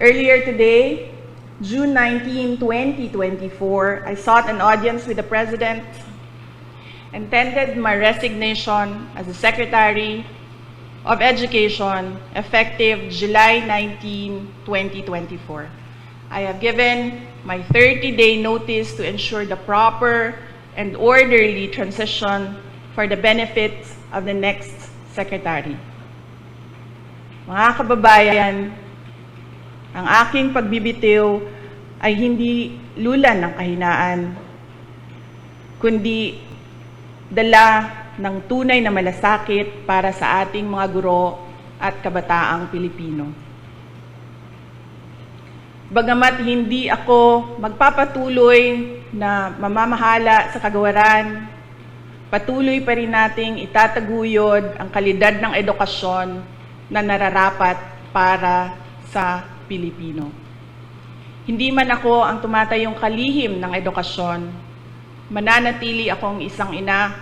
Earlier today, June 19, 2024, I sought an audience with the President and tendered my resignation as the Secretary of Education effective July 19, 2024. I have given my 30-day notice to ensure the proper and orderly transition for the benefit of the next Secretary. Mga kababayan, ang aking pagbibitiw ay hindi lulan ng kahinaan, kundi dala ng tunay na malasakit para sa ating mga guro at kabataang Pilipino. Bagamat hindi ako magpapatuloy na mamamahala sa kagawaran, patuloy pa rin nating itataguyod ang kalidad ng edukasyon na nararapat para sa Pilipino. Hindi man ako ang tumatayong kalihim ng edukasyon, mananatili akong isang ina,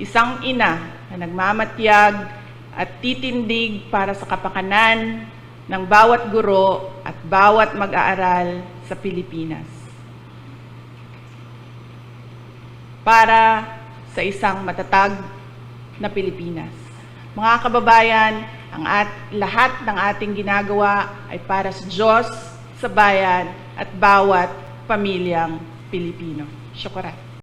isang ina na nagmamatyag at titindig para sa kapakanan ng bawat guro at bawat mag-aaral sa Pilipinas. Para sa isang matatag na Pilipinas. Mga kababayan, ang at, lahat ng ating ginagawa ay para sa Diyos, sa bayan, at bawat pamilyang Pilipino. Syukuran.